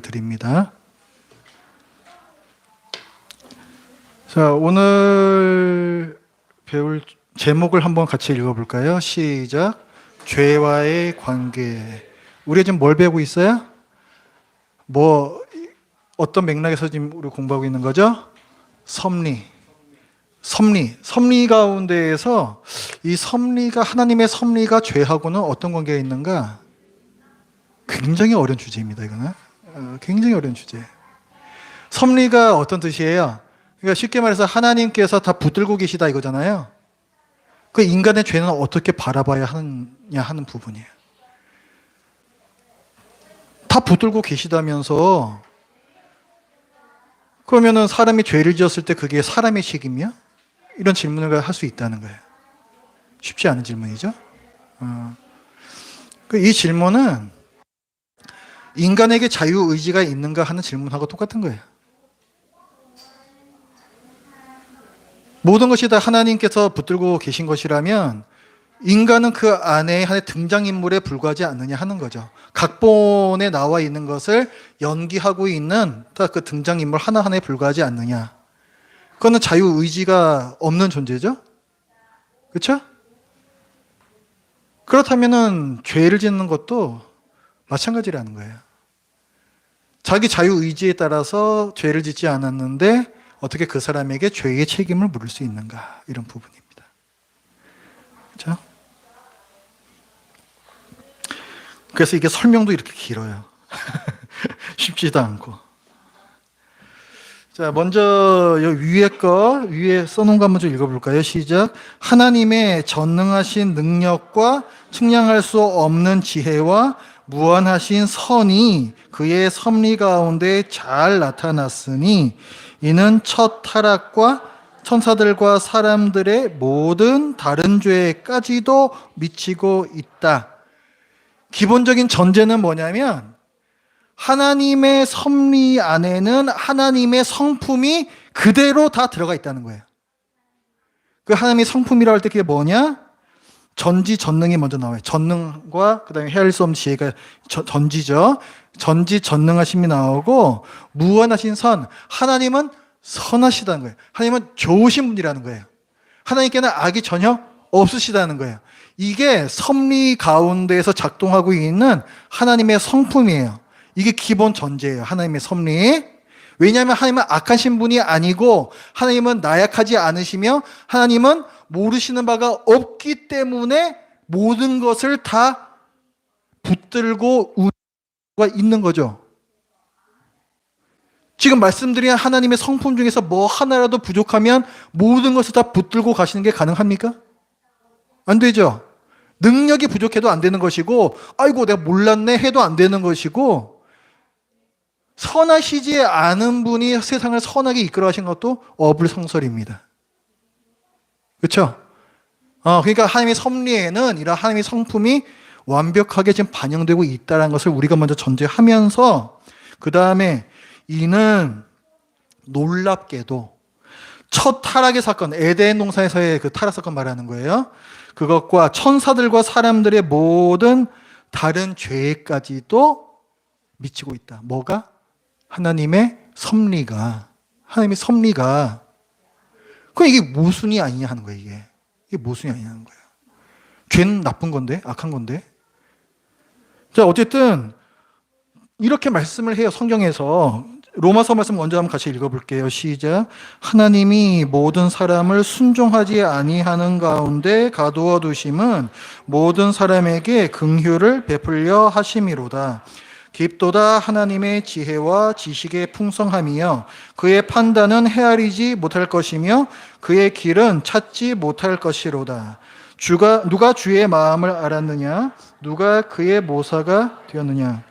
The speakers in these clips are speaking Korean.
드립니다. 자, 오늘 배울 제목을 한번 같이 읽어볼까요? 시작. 죄와의 관계. 우리 지금 뭘 배우고 있어요? 뭐 어떤 맥락에서 지금 우리 공부하고 있는 거죠? 섭리. 섭리. 섭리 가운데에서 이 섭리가 하나님의 섭리가 죄하고는 어떤 관계가 있는가? 굉장히 어려운 주제입니다. 이거는 어, 굉장히 어려운 주제. 섭리가 어떤 뜻이에요? 그러니까 쉽게 말해서 하나님께서 다 붙들고 계시다 이거잖아요. 그 인간의 죄는 어떻게 바라봐야 하느냐 하는 부분이에요. 다 붙들고 계시다면서 그러면은 사람이 죄를 지었을 때 그게 사람의 책임이야? 이런 질문을 할 수 있다는 거예요. 쉽지 않은 질문이죠. 어. 그이 질문은 인간에게 자유 의지가 있는가 하는 질문하고 똑같은 거예요. 모든 것이 다 하나님께서 붙들고 계신 것이라면 인간은 그 안에 하나의 등장인물에 불과하지 않느냐 하는 거죠. 각본에 나와 있는 것을 연기하고 있는 딱 그 등장인물 하나하나에 불과하지 않느냐. 그거는 자유의지가 없는 존재죠? 그렇죠? 그렇다면은 죄를 짓는 것도 마찬가지라는 거예요. 자기 자유 의지에 따라서 죄를 짓지 않았는데 어떻게 그 사람에게 죄의 책임을 물을 수 있는가 이런 부분입니다. 그렇죠? 그래서 이게 설명도 이렇게 길어요. 쉽지도 않고. 자, 먼저 여 위에 거 위에 써놓은 거 한번 좀 읽어볼까요? 시작. 하나님의 전능하신 능력과 측량할 수 없는 지혜와 무한하신 선이 그의 섭리 가운데 잘 나타났으니 이는 첫 타락과 천사들과 사람들의 모든 다른 죄까지도 미치고 있다. 기본적인 전제는 뭐냐면 하나님의 섭리 안에는 하나님의 성품이 그대로 다 들어가 있다는 거예요. 그 하나님의 성품이라고 할 때 그게 뭐냐? 전지 전능이 먼저 나와요. 전능과 그다음에 헤아릴 수 없는 지혜가 저- 전지죠. 전지 전능하심이 나오고 무한하신 선. 하나님은 선하시다는 거예요. 하나님은 좋으신 분이라는 거예요. 하나님께는 악이 전혀 없으시다는 거예요. 이게 섭리 가운데에서 작동하고 있는 하나님의 성품이에요. 이게 기본 전제예요. 하나님의 섭리. 왜냐하면 하나님은 악하신 분이 아니고 하나님은 나약하지 않으시며 하나님은 모르시는 바가 없기 때문에 모든 것을 다 붙들고 우가 있는 거죠. 지금 말씀드린 하나님의 성품 중에서 뭐 하나라도 부족하면 모든 것을 다 붙들고 가시는 게 가능합니까? 안 되죠. 능력이 부족해도 안 되는 것이고, 아이고, 내가 몰랐네 해도 안 되는 것이고, 선하시지 않은 분이 세상을 선하게 이끌어 가신 것도 어불성설입니다. 그렇죠? 어, 그러니까 하나님의 섭리에는 이런 하나님의 성품이 완벽하게 지금 반영되고 있다는 것을 우리가 먼저 전제하면서 그 다음에 이는 놀랍게도 첫 타락의 사건, 에덴 동산에서의 그 타락 사건 말하는 거예요. 그것과 천사들과 사람들의 모든 다른 죄까지도 미치고 있다. 뭐가? 하나님의 섭리가 하나님의 섭리가 그 이게 모순이 아니냐 하는 거예요. 이게 이게 모순이 아니냐 하는 거예요. 죄는 나쁜 건데 악한 건데. 자 어쨌든 이렇게 말씀을 해요 성경에서 로마서 말씀 먼저 한번 같이 읽어볼게요. 시작. 하나님이 모든 사람을 순종하지 아니하는 가운데 가두어 두심은 모든 사람에게 긍휼을 베풀려 하심이로다. 깊도다 하나님의 지혜와 지식의 풍성함이여 그의 판단은 헤아리지 못할 것이며 그의 길은 찾지 못할 것이로다. 주가 누가 주의 마음을 알았느냐? 누가 그의 모사가 되었느냐?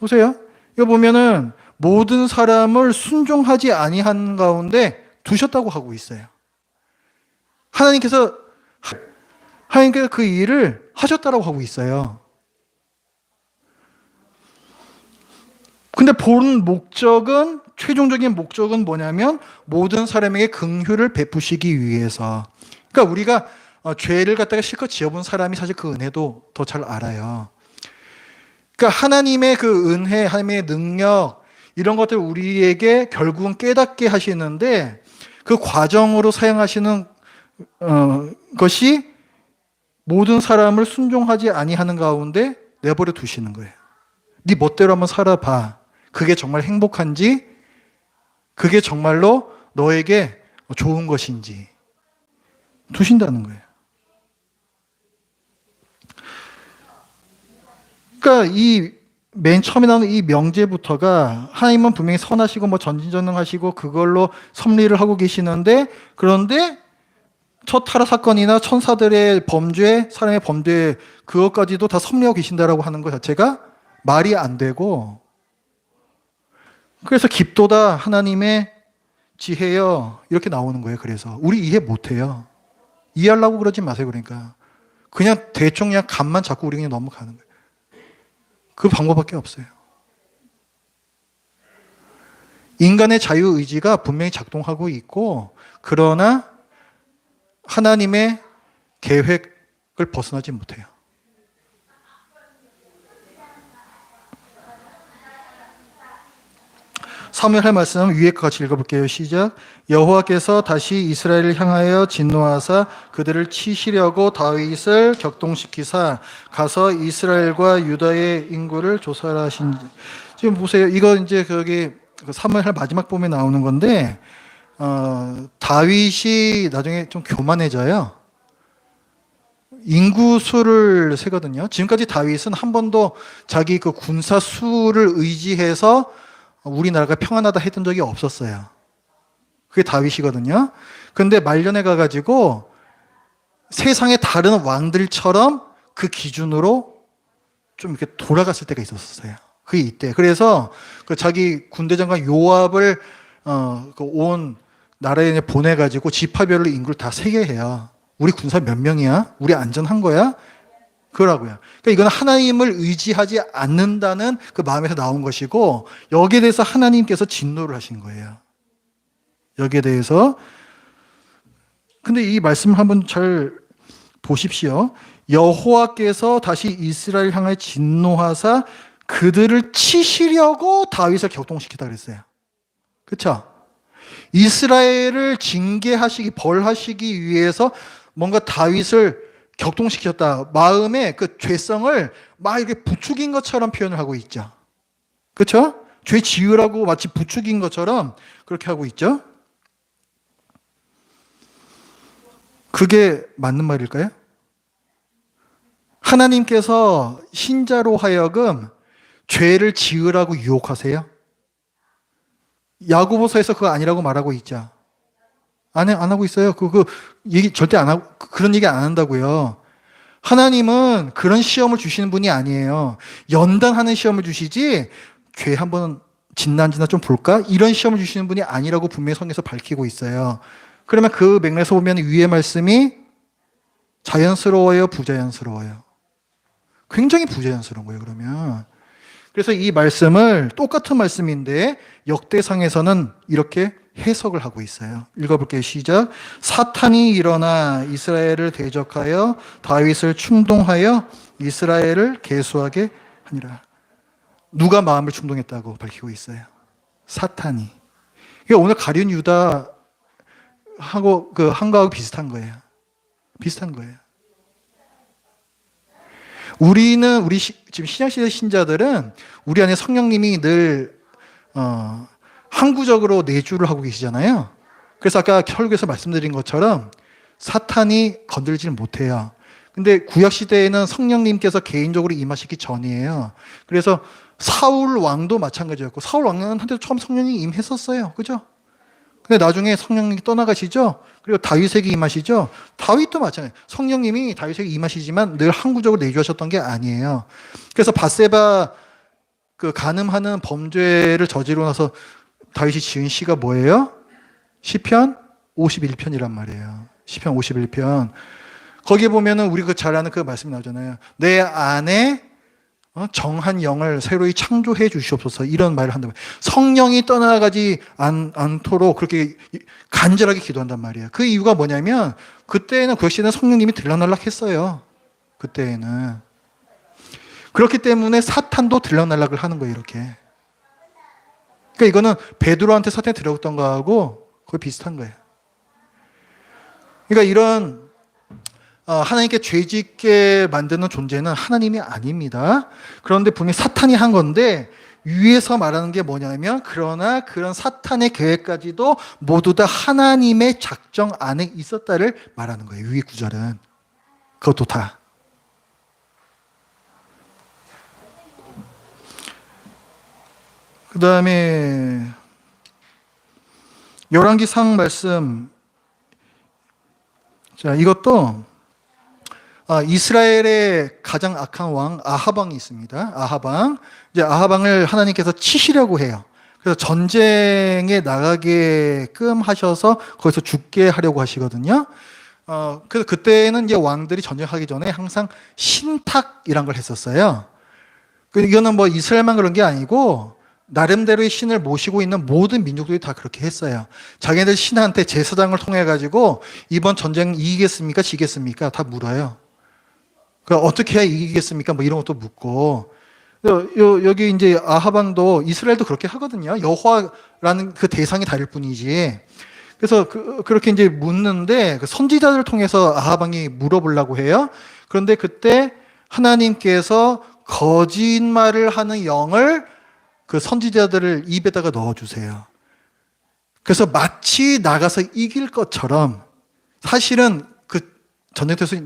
보세요. 이거 보면은 모든 사람을 순종하지 아니한 가운데 두셨다고 하고 있어요. 하나님께서 하나님께서 그 일을 하셨다라고 하고 있어요. 근데 본 목적은 최종적인 목적은 뭐냐면 모든 사람에게 긍휼을 베푸시기 위해서. 그러니까 우리가 어, 죄를 갖다가 실컷 지어본 사람이 사실 그 은혜도 더 잘 알아요. 그러니까 하나님의 그 은혜, 하나님의 능력, 이런 것들 우리에게 결국은 깨닫게 하시는데 그 과정으로 사용하시는 어, 것이 모든 사람을 순종하지 아니하는 가운데 내버려 두시는 거예요. 네 멋대로 한번 살아봐. 그게 정말 행복한지, 그게 정말로 너에게 좋은 것인지 두신다는 거예요. 그러니까 이 맨 처음에 나오는 이 명제부터가 하나님은 분명히 선하시고 뭐 전진전능하시고 그걸로 섭리를 하고 계시는데 그런데 첫 타라 사건이나 천사들의 범죄, 사람의 범죄 그것까지도 다 섭리하고 계신다라고 하는 것 자체가 말이 안 되고 그래서 깊도다 하나님의 지혜여 이렇게 나오는 거예요. 그래서 우리 이해 못 해요. 이해하려고 그러지 마세요. 그러니까 그냥 대충 그냥 감만 잡고 우리 그냥 넘어가는 거예요. 그 방법밖에 없어요. 인간의 자유 의지가 분명히 작동하고 있고 그러나 하나님의 계획을 벗어나지 못해요. 사무엘 할 말씀 위에 것 같이 읽어볼게요. 시작. 여호와께서 다시 이스라엘을 향하여 진노하사 그들을 치시려고 다윗을 격동시키사 가서 이스라엘과 유다의 인구를 조사하신. 지금 보세요. 이거 이제 거기 사무엘 할 마지막 부분에 나오는 건데 어, 다윗이 나중에 좀 교만해져요. 인구 수를 세거든요. 지금까지 다윗은 한 번도 자기 그 군사 수를 의지해서 우리나라가 평안하다 했던 적이 없었어요. 그게 다윗이거든요. 근데 말년에 가가지고 세상의 다른 왕들처럼 그 기준으로 좀 이렇게 돌아갔을 때가 있었어요. 그게 이때. 그래서 그 자기 군대 장관 요압을 어, 그 온 나라에 보내가지고 지파별로 인구를 다 세게 해요. 우리 군사 몇 명이야? 우리 안전한 거야? 그러고요. 그러니까 이건 하나님을 의지하지 않는다는 그 마음에서 나온 것이고 여기에 대해서 하나님께서 진노를 하신 거예요. 여기에 대해서 근데 이 말씀을 한번 잘 보십시오. 여호와께서 다시 이스라엘 향해 진노하사 그들을 치시려고 다윗을 격동시키다 그랬어요. 그렇죠? 이스라엘을 징계하시기 벌하시기 위해서 뭔가 다윗을 격동시켰다. 마음의 그 죄성을 막 이렇게 부추긴 것처럼 표현을 하고 있죠. 그렇죠? 죄 지으라고 마치 부추긴 것처럼 그렇게 하고 있죠. 그게 맞는 말일까요? 하나님께서 신자로 하여금 죄를 지으라고 유혹하세요? 야고보서에서 그거 아니라고 말하고 있죠. 안, 해, 안 하고 있어요. 그, 그, 얘기 절대 안 하고, 그런 얘기 안 한다고요. 하나님은 그런 시험을 주시는 분이 아니에요. 연단하는 시험을 주시지, 죄 한번 진난지나 좀 볼까? 이런 시험을 주시는 분이 아니라고 분명히 성에서 밝히고 있어요. 그러면 그 맥락에서 보면 위의 말씀이 자연스러워요, 부자연스러워요? 굉장히 부자연스러운 거예요, 그러면. 그래서 이 말씀을 똑같은 말씀인데 역대상에서는 이렇게 해석을 하고 있어요. 읽어볼게요. 시작. 사탄이 일어나 이스라엘을 대적하여 다윗을 충동하여 이스라엘을 계수하게 하니라. 누가 마음을 충동했다고 밝히고 있어요. 사탄이. 이게 오늘 가룟 유다 하고 그 한가하고 비슷한 거예요. 비슷한 거예요. 우리는 우리 시, 지금 신약 시대 신자들은 우리 안에 성령님이 늘 어, 항구적으로 내주를 하고 계시잖아요. 그래서 아까 결국에서 말씀드린 것처럼 사탄이 건들지를 못해요. 근데 구약 시대에는 성령님께서 개인적으로 임하시기 전이에요. 그래서 사울 왕도 마찬가지였고 사울 왕은 한테 처음 성령이 임했었어요. 그죠? 근데 나중에 성령님이 떠나가시죠? 그리고 다윗에게 임하시죠? 다윗도 마찬가지. 성령님이 다윗에게 임하시지만 늘 항구적으로 내주하셨던 게 아니에요. 그래서 바세바 그 간음하는 범죄를 저지르고 나서 다윗이 지은 시가 뭐예요? 시편 51편이란 말이에요. 시편 51편. 거기에 보면은 우리 그 잘 아는 그 말씀이 나오잖아요. 내 안에 어? 정한 영을 새로이 창조해 주시옵소서 이런 말을 한다고 성령이 떠나가지 않, 않도록 그렇게 간절하게 기도한단 말이에요. 그 이유가 뭐냐면 그때는 그 시대는 성령님이 들락날락 했어요. 그때에는. 그렇기 때문에 사탄도 들락날락을 하는 거예요, 이렇게. 그러니까 이거는 베드로한테 사탄이 들어갔던 거하고 거의 비슷한 거예요. 그러니까 이런 어, 하나님께 죄짓게 만드는 존재는 하나님이 아닙니다. 그런데 분명히 사탄이 한 건데 위에서 말하는 게 뭐냐면 그러나 그런 사탄의 계획까지도 모두 다 하나님의 작정 안에 있었다를 말하는 거예요. 위의 구절은 그것도 다. 그 다음에 열왕기 상 말씀 자 이것도 아, 이스라엘의 가장 악한 왕 아하방이 있습니다. 아하방 이제 아하방을 하나님께서 치시려고 해요. 그래서 전쟁에 나가게끔 하셔서 거기서 죽게 하려고 하시거든요. 어, 그래서 그때는 이제 왕들이 전쟁하기 전에 항상 신탁이란 걸 했었어요. 그 이거는 뭐 이스라엘만 그런 게 아니고 나름대로의 신을 모시고 있는 모든 민족들이 다 그렇게 했어요. 자기네들 신한테 제사장을 통해 가지고 이번 전쟁 이기겠습니까, 지겠습니까? 다 물어요. 그 어떻게 해야 이기겠습니까? 뭐 이런 것도 묻고. 요, 요, 여기 이제 아하방도 이스라엘도 그렇게 하거든요. 여호와라는 그 대상이 다를 뿐이지. 그래서 그, 그렇게 이제 묻는데 그 선지자들을 통해서 아하방이 물어보려고 해요. 그런데 그때 하나님께서 거짓말을 하는 영을 그 선지자들을 입에다가 넣어주세요. 그래서 마치 나가서 이길 것처럼 사실은 그 전쟁터에서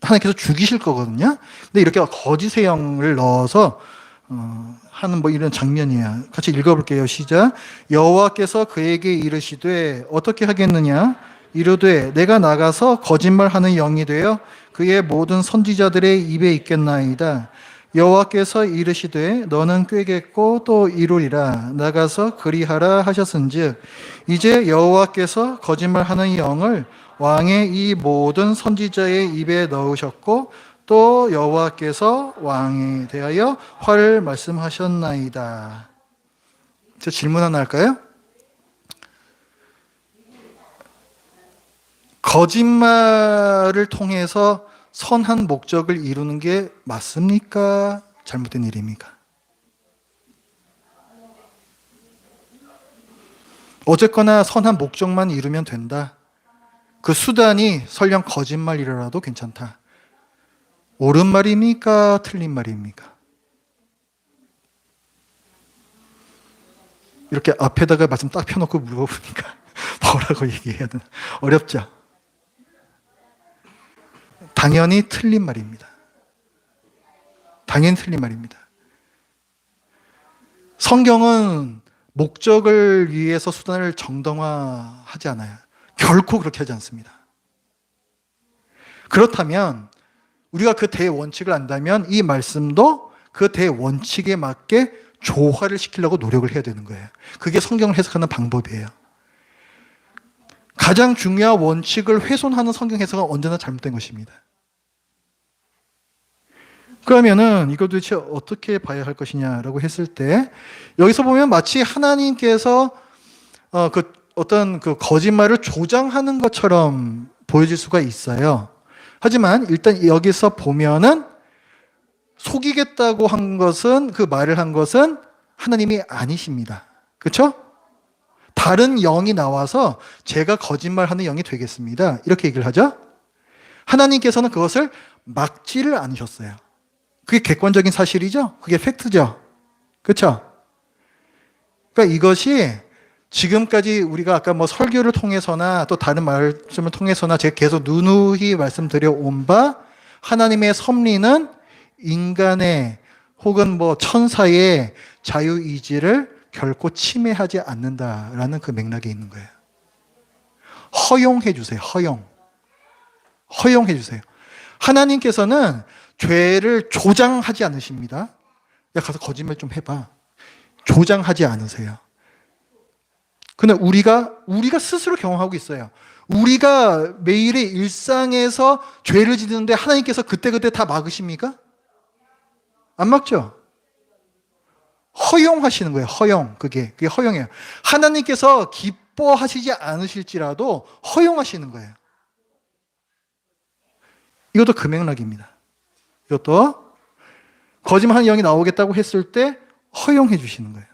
하나님께서 죽이실 거거든요. 근데 이렇게 거짓의 영을 넣어서 어, 하는 뭐 이런 장면이야. 같이 읽어볼게요. 시작. 여호와께서 그에게 이르시되 어떻게 하겠느냐? 이르되 내가 나가서 거짓말하는 영이 되어 그의 모든 선지자들의 입에 있겠나이다. 여호와께서 이르시되 너는 꾀겠고 또 이루리라 나가서 그리하라 하셨은즉 이제 여호와께서 거짓말하는 영을 왕의 이 모든 선지자의 입에 넣으셨고 또 여호와께서 왕에 대하여 화를 말씀하셨나이다. 저 질문 하나 할까요? 거짓말을 통해서 선한 목적을 이루는 게 맞습니까? 잘못된 일입니까? 어쨌거나 선한 목적만 이루면 된다. 그 수단이 설령 거짓말이라도 괜찮다. 옳은 말입니까? 틀린 말입니까? 이렇게 앞에다가 말씀 딱 펴놓고 물어보니까 뭐라고 얘기해야 되나? 어렵죠? 당연히 틀린 말입니다. 당연히 틀린 말입니다. 성경은 목적을 위해서 수단을 정당화하지 않아요. 결코 그렇게 하지 않습니다. 그렇다면 우리가 그 대원칙을 안다면 이 말씀도 그 대원칙에 맞게 조화를 시키려고 노력을 해야 되는 거예요. 그게 성경을 해석하는 방법이에요. 가장 중요한 원칙을 훼손하는 성경 해석은 언제나 잘못된 것입니다. 그러면은 이걸 도대체 어떻게 봐야 할 것이냐라고 했을 때 여기서 보면 마치 하나님께서 어, 그 어떤 그 거짓말을 조장하는 것처럼 보여질 수가 있어요. 하지만 일단 여기서 보면은 속이겠다고 한 것은 그 말을 한 것은 하나님이 아니십니다. 그렇죠? 다른 영이 나와서 제가 거짓말하는 영이 되겠습니다. 이렇게 얘기를 하죠. 하나님께서는 그것을 막지를 않으셨어요. 그게 객관적인 사실이죠. 그게 팩트죠. 그렇죠? 그러니까 이것이 지금까지 우리가 아까 뭐 설교를 통해서나 또 다른 말씀을 통해서나 제가 계속 누누이 말씀드려 온 바 하나님의 섭리는 인간의 혹은 뭐 천사의 자유의지를 결코 침해하지 않는다라는 그 맥락에 있는 거예요. 허용해 주세요. 허용. 허용해 주세요. 하나님께서는 죄를 조장하지 않으십니다. 야, 가서 거짓말 좀 해봐. 조장하지 않으세요. 근데 우리가, 우리가 스스로 경험하고 있어요. 우리가 매일의 일상에서 죄를 짓는데 하나님께서 그때그때 다 막으십니까? 안 막죠? 허용하시는 거예요. 허용. 그게. 그게 허용이에요. 하나님께서 기뻐하시지 않으실지라도 허용하시는 거예요. 이것도 금액락입니다. 이것도 거짓말하는 영이 나오겠다고 했을 때 허용해 주시는 거예요.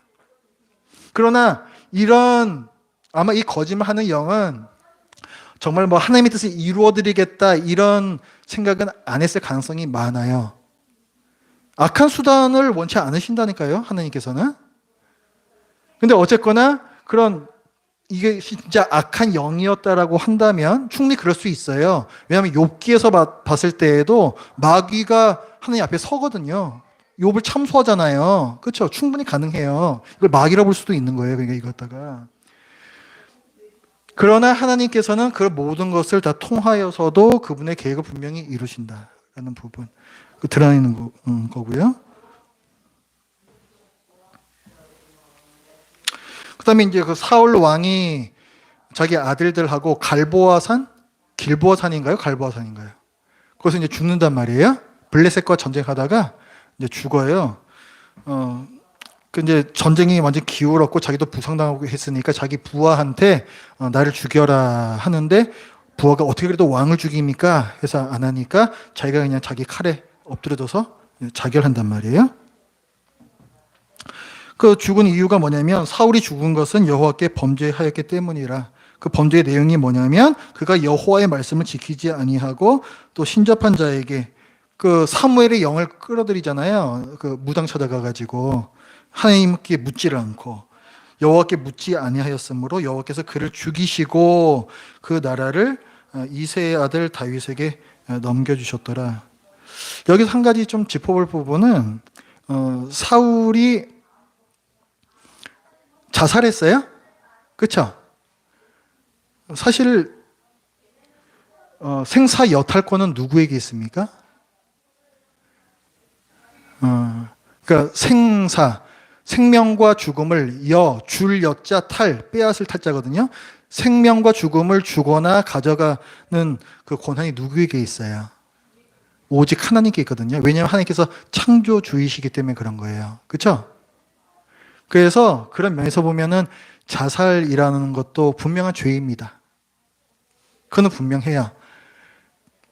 그러나 이런 아마 이 거짓말하는 영은 정말 뭐 하나님의 뜻을 이루어 드리겠다 이런 생각은 안 했을 가능성이 많아요. 악한 수단을 원치 않으신다니까요, 하나님께서는. 근데 어쨌거나 그런 이게 진짜 악한 영이었다라고 한다면 충분히 그럴 수 있어요. 왜냐하면 욥기에서 봤을 때에도 마귀가 하나님 앞에 서거든요. 욥을 참소하잖아요. 그렇죠? 충분히 가능해요. 이걸 마귀라 볼 수도 있는 거예요. 그러니까 이것다가. 그러나 하나님께서는 그 모든 것을 다 통하여서도 그분의 계획을 분명히 이루신다라는 부분 그 드러내는 거, 음, 거고요. 그다음에 이제 그 사울 왕이 자기 아들들하고 갈보아산, 길보아산인가요? 갈보아산인가요? 거기서 이제 죽는단 말이에요. 블레셋과 전쟁하다가 이제 죽어요. 어, 그 이제 전쟁이 완전 기울었고 자기도 부상당하고 했으니까 자기 부하한테 어, 나를 죽여라 하는데 부하가 어떻게 그래도 왕을 죽입니까? 해서 안 하니까 자기가 그냥 자기 칼에 엎드려져서 자결한단 말이에요. 그 죽은 이유가 뭐냐면 사울이 죽은 것은 여호와께 범죄하였기 때문이라. 그 범죄의 내용이 뭐냐면 그가 여호와의 말씀을 지키지 아니하고 또 신접한 자에게 그 사무엘의 영을 끌어들이잖아요. 그 무당 찾아가 가지고 하나님께 묻지를 않고 여호와께 묻지 아니하였으므로 여호와께서 그를 죽이시고 그 나라를 이세의 아들 다윗에게 넘겨주셨더라. 여기서 한 가지 좀 짚어볼 부분은 어, 사울이 자살했어요? 그렇죠? 사실 어, 생사 여탈권은 누구에게 있습니까? 어, 그러니까 생사 생명과 죽음을 여, 줄 여자 탈 빼앗을 탈자거든요. 생명과 죽음을 주거나 가져가는 그 권한이 누구에게 있어요? 오직 하나님께 있거든요. 왜냐하면 하나님께서 창조주이시기 때문에 그런 거예요. 그렇죠? 그래서 그런 면에서 보면은 자살이라는 것도 분명한 죄입니다. 그는 분명해요.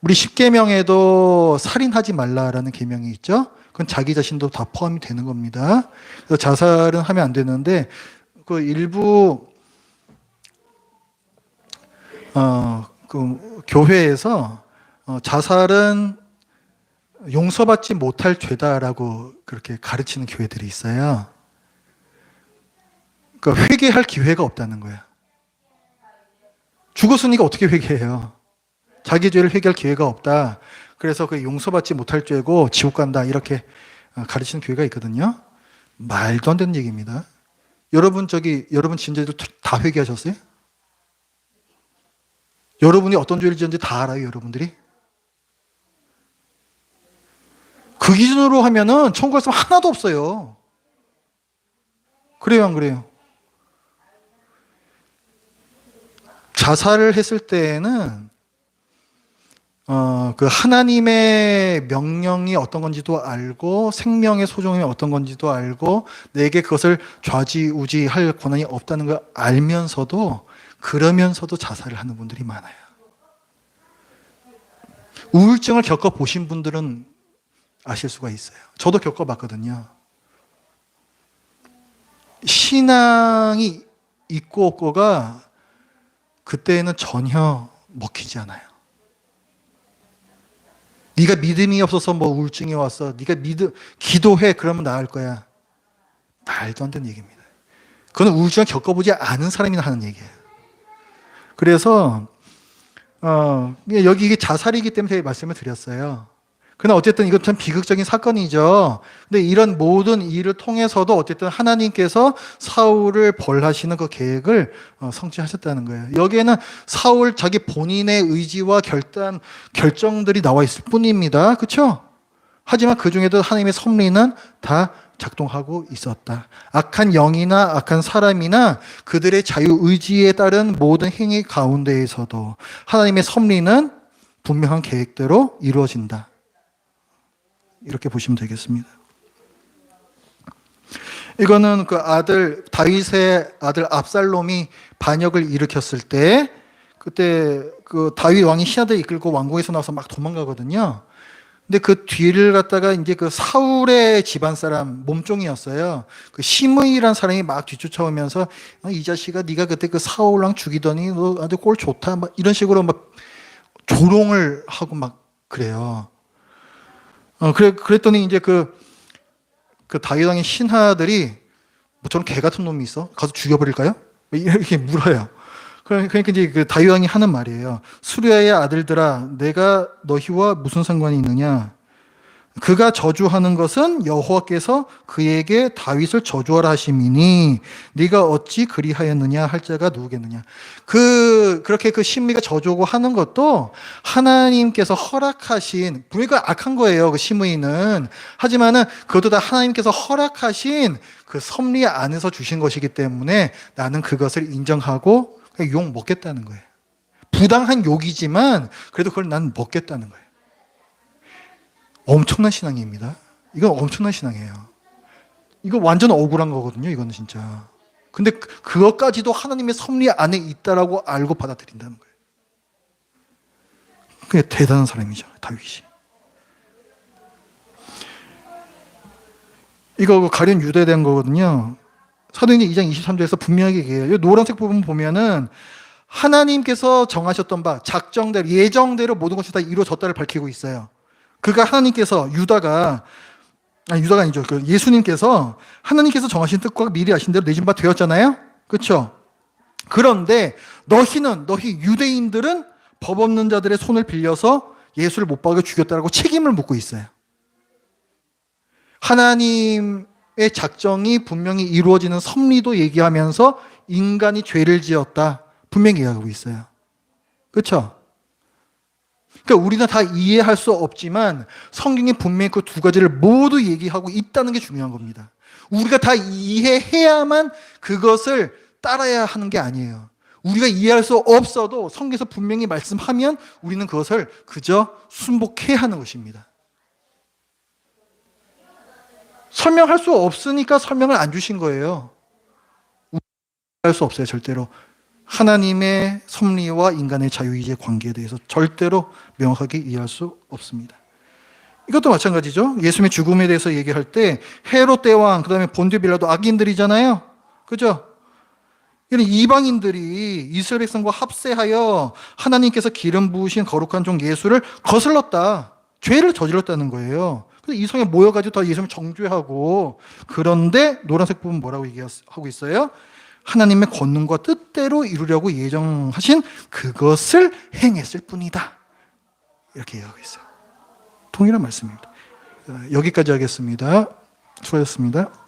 우리 10계명에도 살인하지 말라라는 계명이 있죠. 그건 자기 자신도 다 포함이 되는 겁니다. 그래서 자살은 하면 안 되는데 그 일부 어, 그 교회에서 어, 자살은 용서받지 못할 죄다라고 그렇게 가르치는 교회들이 있어요. 그러니까 회개할 기회가 없다는 거야. 죽었으니까 어떻게 회개해요? 자기 죄를 회개할 기회가 없다. 그래서 그 용서받지 못할 죄고 지옥 간다 이렇게 어, 가르치는 교회가 있거든요. 말도 안 되는 얘기입니다. 여러분 저기 여러분 진죄들 다 회개하셨어요? 여러분이 어떤 죄를 지었는지 다 알아요, 여러분들이? 그 기준으로 하면은 천국 갔으면 하나도 없어요. 그래요, 안 그래요? 자살을 했을 때에는 어, 그 하나님의 명령이 어떤 건지도 알고 생명의 소중함이 어떤 건지도 알고 내게 그것을 좌지우지할 권한이 없다는 걸 알면서도 그러면서도 자살을 하는 분들이 많아요. 우울증을 겪어 보신 분들은 아실 수가 있어요. 저도 겪어봤거든요. 신앙이 있고 없고가 그때는 전혀 먹히지 않아요. 네가 믿음이 없어서 뭐 우울증이 왔어. 네가 믿음 기도해 그러면 나을 거야. 말도 안 되는 얘기입니다. 그건 우울증을 겪어보지 않은 사람이 하는 얘기예요. 그래서 어, 여기 이게 자살이기 때문에 말씀을 드렸어요. 그러나 어쨌든 이건 참 비극적인 사건이죠. 근데 이런 모든 일을 통해서도 어쨌든 하나님께서 사울을 벌하시는 그 계획을 어, 성취하셨다는 거예요. 여기에는 사울 자기 본인의 의지와 결단, 결정들이 나와 있을 뿐입니다. 그렇죠? 하지만 그 중에도 하나님의 섭리는 다 작동하고 있었다. 악한 영이나 악한 사람이나 그들의 자유 의지에 따른 모든 행위 가운데에서도 하나님의 섭리는 분명한 계획대로 이루어진다. 이렇게 보시면 되겠습니다. 이거는 그 아들 다윗의 아들 압살롬이 반역을 일으켰을 때 그때 그 다윗 왕이 신하들 이끌고 왕궁에서 나와서 막 도망가거든요. 근데 그 뒤를 갖다가 이제 그 사울의 집안 사람 몸종이었어요. 그 시므이란 사람이 막 뒤쫓아오면서 어, 이 자식아 네가 그때 그 사울랑 죽이더니 너 아주 꼴 좋다 막 이런 식으로 막 조롱을 하고 막 그래요. 어 그래 그랬더니 이제 그 그 다윗 왕의 신하들이 뭐 저런 개 같은 놈이 있어? 가서 죽여버릴까요? 뭐 이렇게 물어요. 그러니까 이제 그 다윗 왕이 하는 말이에요. 수리아의 아들들아, 내가 너희와 무슨 상관이 있느냐? 그가 저주하는 것은 여호와께서 그에게 다윗을 저주하라 하심이니 네가 어찌 그리하였느냐 할 자가 누구겠느냐. 그 그렇게 그 심미가 저주고 하는 것도 하나님께서 허락하신 분명히 악한 거예요. 그 심의는 하지만은 그것도 다 하나님께서 허락하신 그 섭리 안에서 주신 것이기 때문에 나는 그것을 인정하고 욕 먹겠다는 거예요. 부당한 욕이지만 그래도 그걸 난 먹겠다는 거예요. 엄청난 신앙입니다. 이건 엄청난 신앙이에요. 이거 완전 억울한 거거든요. 이거는 진짜. 근데 그- 그것까지도 하나님의 섭리 안에 있다라고 알고 받아들인다는 거예요. 그게 대단한 사람이죠. 다윗이. 이거 그 가련 대한 거거든요. 사도행전 2장 23절에서 분명하게 얘기해요. 이 노란색 부분 보면은 하나님께서 정하셨던 바 작정대로 예정대로 모든 것이 다 이루어졌다를 밝히고 있어요. 그가 하나님께서 유다가 아니 유다가 아니죠. 그 예수님께서 하나님께서 정하신 뜻과 미리 아신 대로 내준 바 되었잖아요. 그렇죠? 그런데 너희는 너희 유대인들은 법 없는 자들의 손을 빌려서 예수를 못 박아 죽였다라고 책임을 묻고 있어요. 하나님의 작정이 분명히 이루어지는 섭리도 얘기하면서 인간이 죄를 지었다 분명히 얘기하고 있어요. 그렇죠? 그러니까 우리는 다 이해할 수 없지만 성경이 분명히 그 두 가지를 모두 얘기하고 있다는 게 중요한 겁니다. 우리가 다 이해해야만 그것을 따라야 하는 게 아니에요. 우리가 이해할 수 없어도 성경에서 분명히 말씀하면 우리는 그것을 그저 순복해야 하는 것입니다. 설명할 수 없으니까 설명을 안 주신 거예요. 할 수 없어요, 절대로. 하나님의 섭리와 인간의 자유의지의 관계에 대해서 절대로 명확하게 이해할 수 없습니다. 이것도 마찬가지죠. 예수님의 죽음에 대해서 얘기할 때 헤롯 대왕, 그다음에 본디 빌라도 악인들이잖아요. 그죠? 이런 이방인들이 이스라엘 백성과 합세하여 하나님께서 기름 부으신 거룩한 종 예수를 거슬렀다. 죄를 저질렀다는 거예요. 그래서 이 성에 모여가지고 더 예수님을 정죄하고 그런데 노란색 부분 뭐라고 얘기하고 있어요? 하나님의 권능과 뜻대로 이루려고 예정하신 그것을 행했을 뿐이다. 이렇게 얘기하고 있어요. 동일한 말씀입니다. 여기까지 하겠습니다. 수고하셨습니다.